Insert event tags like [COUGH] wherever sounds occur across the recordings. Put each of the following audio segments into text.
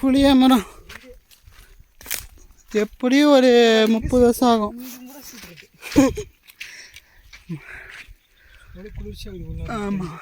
புளிய மரம் எப்படியும் ஒரு முப்பது வருஷம் ஆகும். ஆமாம்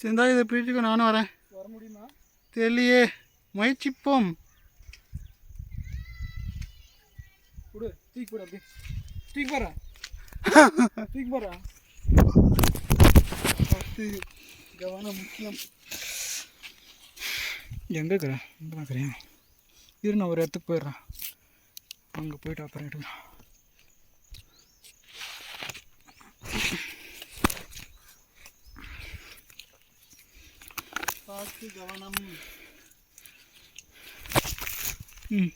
சிந்தா இதை பிடிச்சிக்கோ நானும் வரேன். வர முடியுமா தெரியலையே முயற்சிப்போம். கொடு தூக்கி போடு அப்படியே. தூக்கி போடுறா? தூக்கி போடுறா? கவனம் முக்கியம். எங்கே இருக்கிறேன் இங்கே தான் இருக்கிறேன். இரு நான் ஒரு இடத்துக்கு போயிடுறேன். அங்கே போயிட்டு அப்புறம் எடுக்கலாம். பார்த்து கவனம் ம்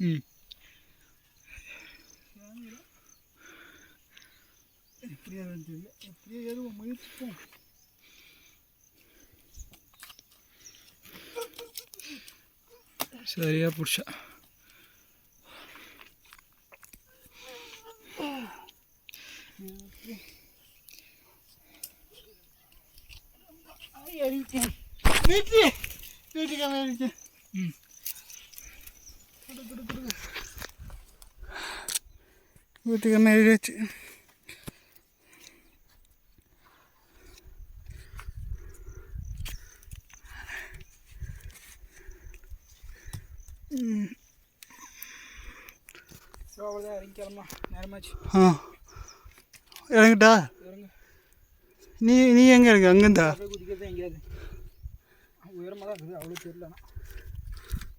ம் எப்படியா தெரியல எப்படியோ ஏறுவோம் முயற்சிப்போம் சரியாக பிடிச்சா. வீட்டு வீட்டுக்கு வீட்டு ம் வீட்டுக்கு நீ நீ எங்கே இருக்க? அங்கேருந்தா? உயரமாக தான் இருக்குது அவ்வளோ தெரியல ஆனால்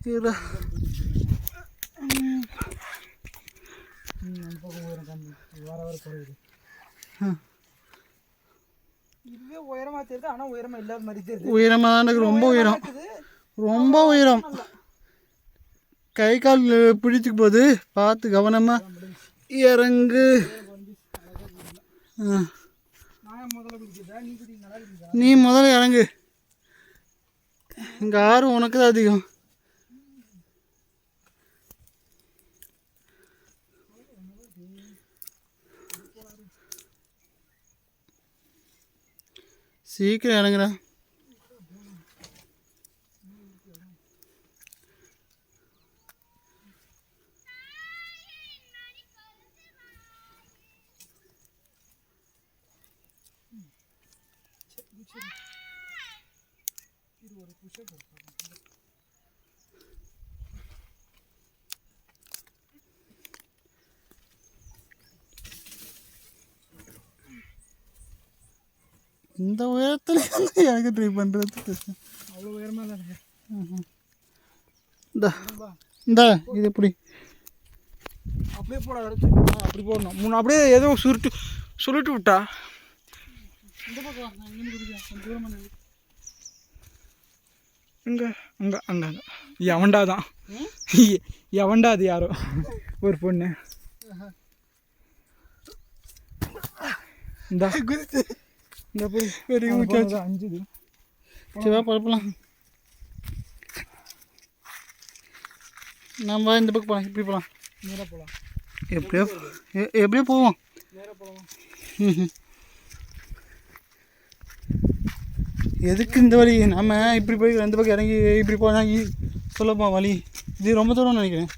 இருடா. ம், அந்த பக்கம் உயரம் கம்மி வர வர குறையுது. இதுவே உயரமாக தெரியுது ஆனால் உயரமாக இல்லாத மாதிரி தெரியுது. உயரமாக தான் ரொம்ப உயரம் ரொம்ப உயரம். கை கால் பிடிச்சிக்கு போகுது. பார்த்து கவனமாக இறங்கு. ஆ. நீ முதல்ல இறங்கு. இங்கே ஆர்வம் உனக்கு தான் அதிகம். சீக்கிரம் இறங்குறேன் இறங்குடா இந்த உயரத்துல இறங்க ட்ரை பண்ணுறது அவ்வளோ உயரமாக தான்? இந்த. இந்த இது எப்படி? அப்படியே போட அடுத்து அப்படி போடணும். மூணு அப்படியே ஏதோ சுருட்டு சுருட்டு விட்டா. இந்த பக்கம் தூரமாக இங்கே அங்கே அங்கே அங்கே எவன்டா தான். எவன்டா அது யாரோ? ஒரு பொண்ணு. இந்த. இந்த போய் பெரிய தான் அஞ்சுது. சிவா பழப்பலாம் நம்ம இந்த பக்கம் போகலாம் இப்படி போகலாம் நேராக போகலாம் எப்படியோ எப்படியோ போவோம். நேராக போகலாம் ம்ஹும். [LAUGHS] எதுக்கு இந்த வழி? நம்ம இப்படி போய் ரெண்டு பக்கம் இறங்கி இப்படி போனால் சொல்லப்போம் வழி. இது ரொம்ப தூரம் நினைக்கிறேன்.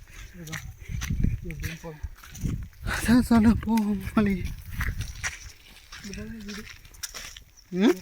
அதான் சொல்ல போவோம் வழி. ம்?